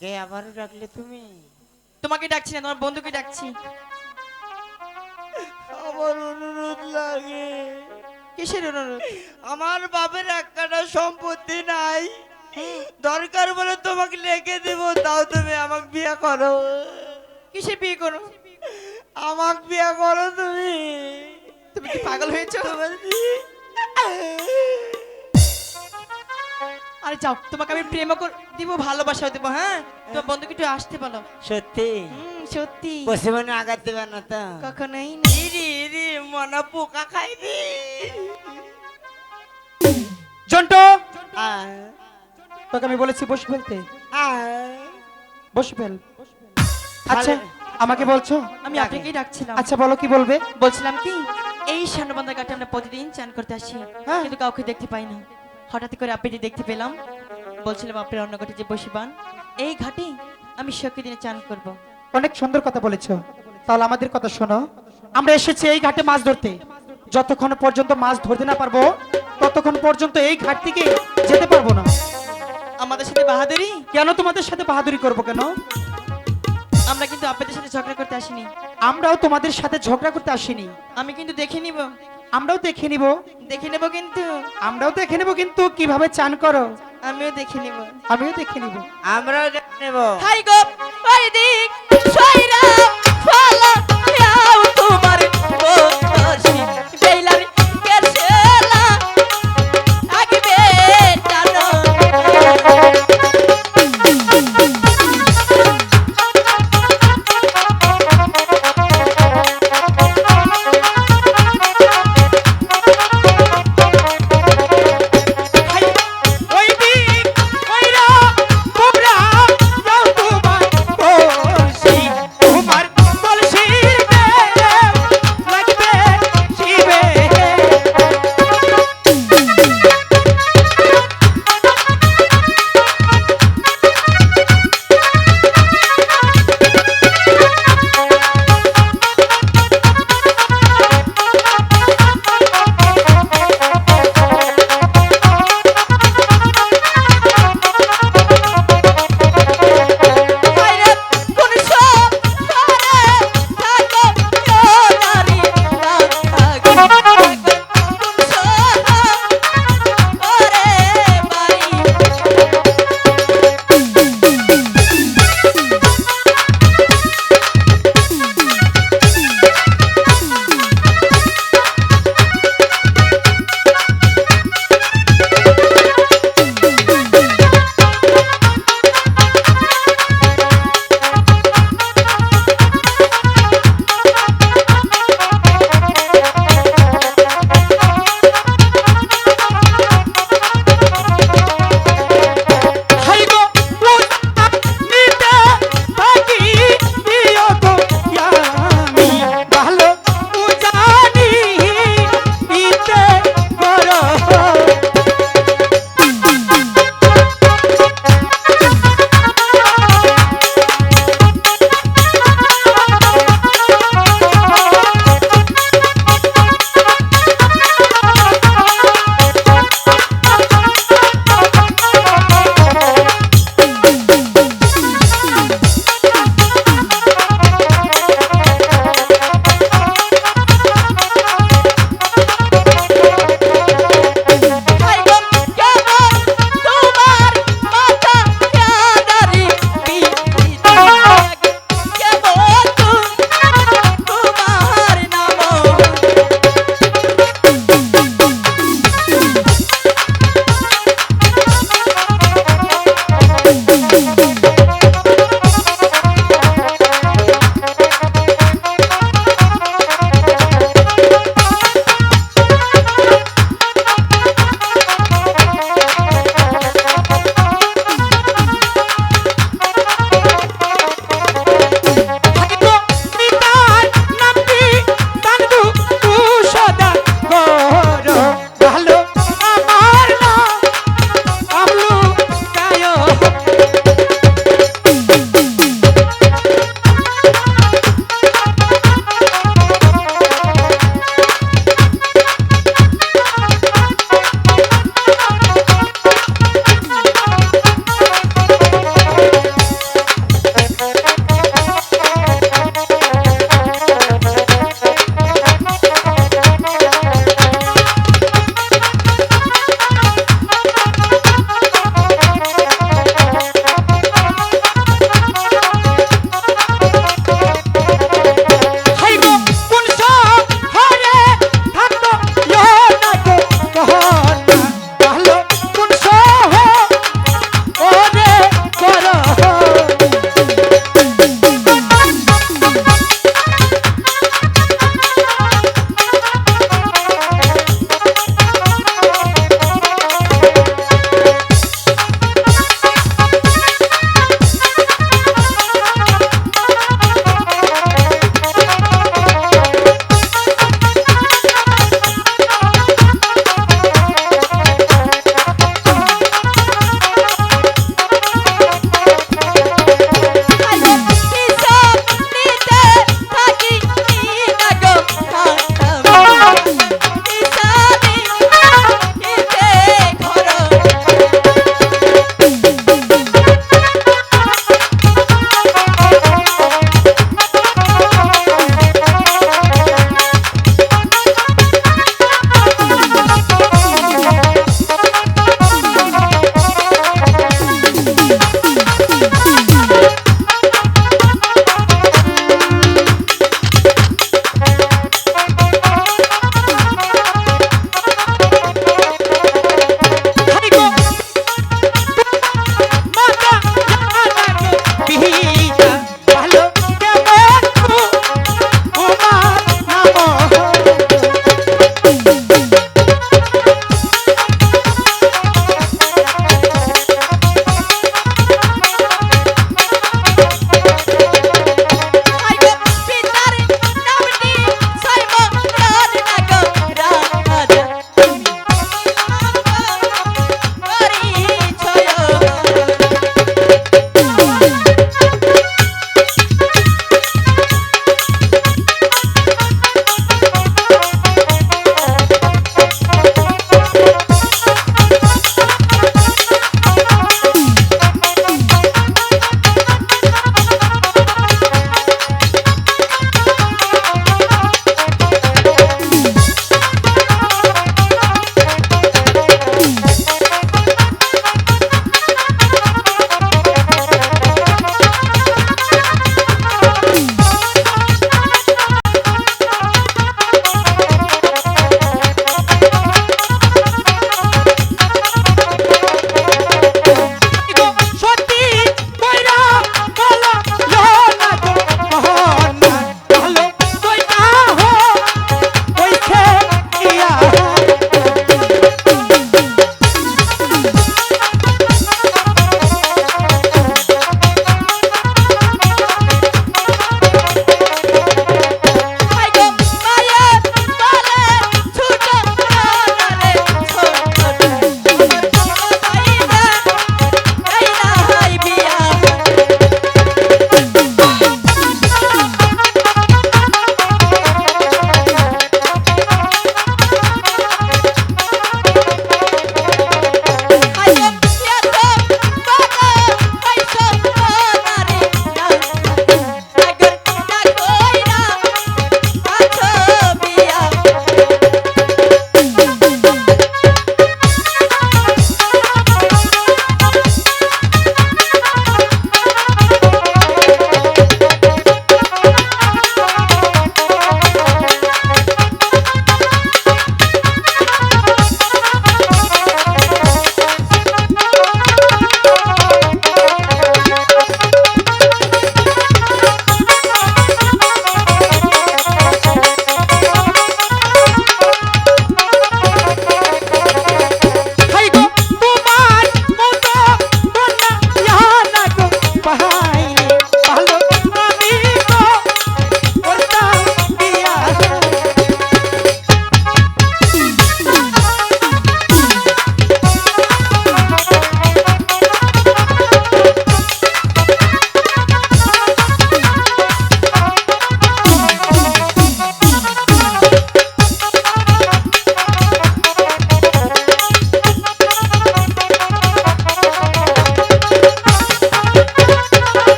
আমাকে আবারও ডাকলে তুমি? তোমাকে ডাকছি না তোমার বন্ধুকে ডাকছি। আমার অনুরোধ লাগে। কিসের অনুরোধ? আমার বাপের একটা সম্পত্তি নাই। দরকার বলে তোমাকে লিখে দেব তাও তুমি আমাকে বিয়ে করো। কিসে বিয়ে করো? আমাকে বিয়ে করো তুমি। তুমি কি পাগল হয়েছো? আরে যাও তোমাকে আমি প্রেমও কর দিব ভালোবাসাও দেবো হ্যাঁ? তোমার বন্ধুকে একটু আসতে বলো। সত্যি? সত্যি। বসে মনে আঘাত দেবে না তো? কখনোই না। ইরি ইরি মনে পোকা খাইনি জন্টু! আয়, তোকে আমি বলেছি বসে ফেলতে। বসে ফেল। আচ্ছা আমাকে বলছো? আমি আপনাকেই ডাকছিলাম। আচ্ছা বলো কি বলবে? বলছিলাম কি এই সান্নবান্ধার ঘাটে আমরা প্রতিদিন চান করতে আসি। হ্যাঁ। কিন্তু কাউকে দেখতে পাই না। হঠাৎ করে আপনাকে দেখতে পেলাম। বলছিলাম আপনার অন্য ঘাটে যে বসিবান এই ঘাটে আমি শখী দিনে চান করব। অনেক সুন্দর কথা বলেছ। তাহলে আমাদের কথা শোনো। আমরা এসেছি এই ঘাটে মাছ ধরতে। যতক্ষণ পর্যন্ত মাছ ধরতে না পারব ততক্ষণ পর্যন্ত এই ঘাট থেকে যেতে পারব না। আমাদের সাথে বাহাদুরি? কেন তোমাদের সাথে বাহাদুরি করব কেন? আমরা কিন্তু আপনাদের সাথে ঝগড়া করতে আসিনি। আমরাও তোমাদের সাথে ঝগড়া করতে আসিনি। আমি কিন্তু দেখে নিব। আমরাও দেখে নিব। দেখে নেব কিন্তু। আমরাও দেখে নেব কিন্তু কীভাবে চান করো। আমিও দেখে নিব। আমিও দেখে নিব। আমরাও দেখে নেব। হাই গো ওই দিক সয়রা ফালা।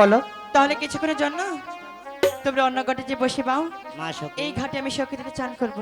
বলো। তাহলে কিছুক্ষণের জন্য তোমরা অন্য ঘাটে যে বসে পাও মা এই ঘাটে আমি সখী চান করব।